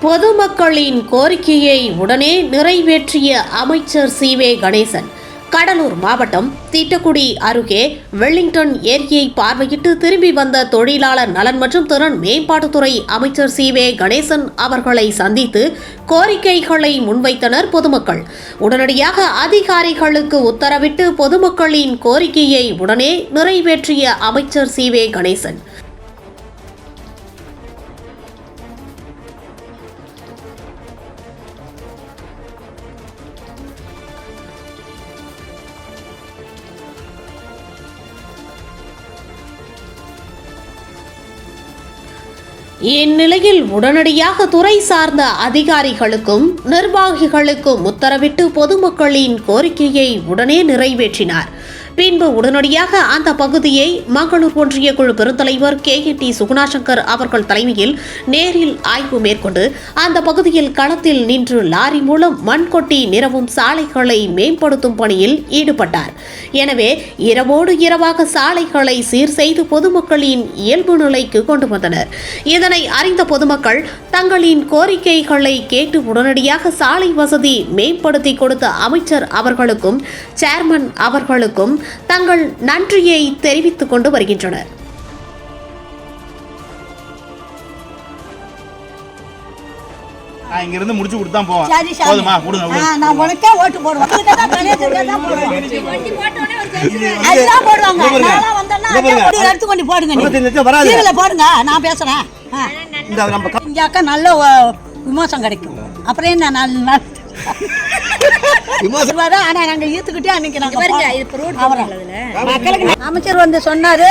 பொதுமக்களின் கோரிக்கையை உடனே நிறைவேற்றிய அமைச்சர் சி. வே. கணேசன். கடலூர் மாவட்டம் தீட்டக்குடி அருகே வெல்லிங்டன் ஏரியை பார்வையிட்டு திரும்பி வந்த தொழிலாளர் நலன் மற்றும் திறன் மேம்பாட்டுத்துறை அமைச்சர் சி. வே. கணேசன் அவர்களை சந்தித்து கோரிக்கைகளை முன்வைத்தனர் பொதுமக்கள். உடனடியாக அதிகாரிகளுக்கு உத்தரவிட்டு பொதுமக்களின் கோரிக்கையை உடனே நிறைவேற்றிய அமைச்சர் சி. வே. கணேசன். இந்நிலையில் உடனடியாக துறை சார்ந்த அதிகாரிகளுக்கும் நிர்வாகிகளுக்கும் உத்தரவிட்டு பொதுமக்களின் கோரிக்கையை உடனே நிறைவேற்றினார். பின்பு உடனடியாக அந்த பகுதியை மங்களூர் ஒன்றிய குழு பெருந்தலைவர் கே. என் டி. சுகுணாசங்கர் அவர்கள் தலைமையில் நேரில் ஆய்வு மேற்கொண்டு அந்த பகுதியில் களத்தில் நின்று லாரி மூலம் மண் கொட்டி நிரவும் சாலைகளை மேம்படுத்தும் பணியில் ஈடுபட்டார். எனவே இரவோடு இரவாக சாலைகளை சீர் செய்து பொதுமக்களின் இயல்பு நிலைக்கு கொண்டு வந்தனர். இதனை அறிந்த பொதுமக்கள் தங்களின் கோரிக்கைகளை கேட்டு உடனடியாக சாலை வசதி மேம்படுத்தி கொடுத்த அமைச்சர் அவர்களுக்கும் சேர்மன் அவர்களுக்கும் தங்கள் நன்றியை தெரிவித்துக் கொண்டு வருகின்றனர். நான் இங்க இருந்து முடிச்சு கொடுத்து தான் போவேன். போதுமா? கொடுங்க. நான் உனக்கே ஓட்டு போடுவேன். அதுதான் போடுவாங்க. வந்தேன்னா எடுத்து கொண்டு போடுங்க வராது. போடுங்க. நான் பேசுறேன். இந்த அக்கா நல்ல விமோசம் கிடைக்கும். அப்புறம் என்ன? நாலு அமைச்சர் வந்து சொன்னாரு.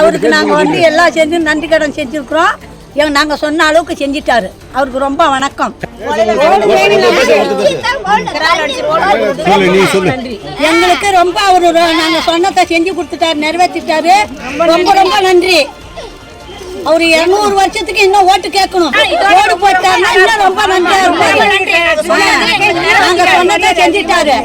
அவருக்கு நாங்க வந்து எல்லாம் செஞ்சு நன்றி கடன் செஞ்சிருக்கிறோம். எங்க நாங்க சொன்ன அளவுக்கு செஞ்சிட்டாரு. அவருக்கு ரொம்ப வணக்கம். எங்களுக்கு ரொம்ப அவரு நாங்க சொன்னதை செஞ்சு கொடுத்துட்டாரு நிறைவேற்றிட்டாரு. ரொம்ப ரொம்ப நன்றி. அவரு இருநூறு வருஷத்துக்கு இன்னும் ஓட்டு கேட்கணும். ஓட்டு போட்டாருன்னா இன்னும் ரொம்ப நன்றியா இருப்பாரு ஆ, நாங்க சொன்னதை செஞ்சிட்டாரு.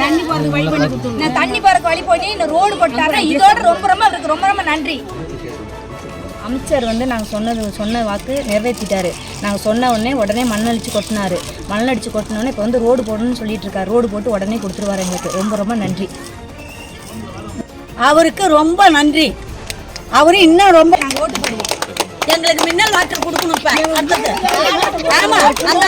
தண்ணி போறதுக்கு வழி பண்ணி கொடுத்துருங்க. நான் தண்ணி போறதுக்கு வழி பண்ணி இந்த ரோடு போட்டாருன்னா இதோட ரொம்ப ரொம்ப அவருக்கு ரொம்ப ரொம்ப நன்றி. அமைச்சர் வந்து நாங்கள் சொன்னது சொன்ன வாக்கு நிறைவேற்றிட்டாரு. நாங்கள் சொன்ன உடனே உடனே மண்ணடிச்சு கொட்டினாரு. மண்ணடிச்சு கொட்டினோடனே இப்போ வந்து ரோடு போடணும்னு சொல்லிட்டு இருக்காரு. ரோடு போட்டு உடனே கொடுத்துருவாரு எங்களுக்கு. ரொம்ப ரொம்ப நன்றி. அவருக்கு ரொம்ப நன்றி. அவரு இன்னும் ரொம்ப நாங்கள் ஓட்டு போடுவோம். எங்களுக்கு மின்னல் வாட்டர் கொடுக்கணும் இப்போ. அடுத்தது. ஆமா அந்த